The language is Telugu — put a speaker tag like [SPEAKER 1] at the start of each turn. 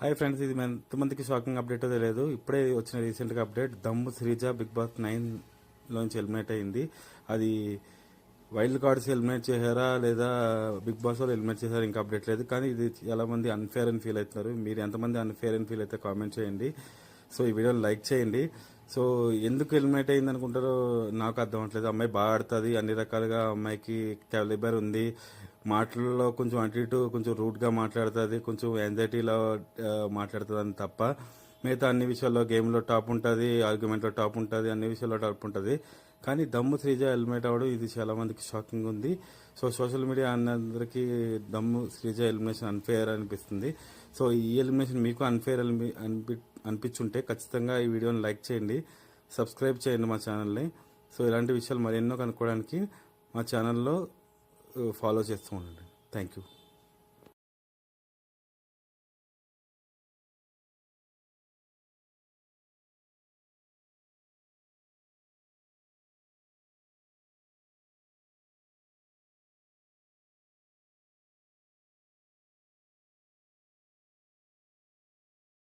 [SPEAKER 1] హాయ్ ఫ్రెండ్స్ ఇది ఎంతమందికి షాకింగ్ అప్డేట్ తెలియదు ఇప్పుడే వచ్చిన రీసెంట్గా update Dammu Sreeja Bigg Boss నైన్లోంచి eliminate అయింది. అది వైల్డ్ కార్డ్స్ ఎలిమినేట్ చేశారా లేదా బిగ్ బాస్ వాళ్ళు ఎలిమినేట్ చేశారా ఇంకా అప్డేట్ లేదు. కానీ ఇది చాలా మంది అన్ఫేర్ అని ఫీల్ అవుతున్నారు. మీరు ఎంతమంది అన్ఫేర్ అని ఫీల్ అయితే కామెంట్ చేయండి. సో ఈ వీడియోని లైక్ చేయండి. సో ఎందుకు ఎలిమినేట్ అయింది అనుకుంటారో నాకు అర్థం అవట్లేదు అమ్మాయి బాగా ఆడుతుంది అన్ని రకాలుగా అమ్మాయికి క్యాలిబర్ ఉంది. మాటల్లో కొంచెం అటు ఇటు కొంచెం రూట్గా మాట్లాడుతుంది కొంచెం ఎంజైటీలో మాట్లాడుతుంది అని తప్ప మిగతా అన్ని విషయాల్లో గేమ్లో టాప్ ఉంటుంది ఆర్గ్యుమెంట్లో టాప్ ఉంటుంది అన్ని విషయాల్లో టాప్ ఉంటుంది. కానీ దమ్ము శ్రీజ హెల్మెట్ అవ్వడం ఇది చాలా మందికి షాకింగ్ ఉంది. సో సోషల్ మీడియా అందరికీ దమ్ము శ్రీజ ఎలిమినేషన్ అన్ఫేర్ అనిపిస్తుంది. సో ఈ ఎలిమినేషన్ మీకు అన్ఫేర్ అనిపి అనిపించుంటే ఖచ్చితంగా ఈ వీడియోని లైక్ చేయండి సబ్స్క్రైబ్ చేయండి మా ఛానల్ని. సో ఇలాంటి విషయాలు మరెన్నో కనుక్కోవడానికి మా ఛానల్లో ఫాలో చేస్తూ ఉండండి. Thank you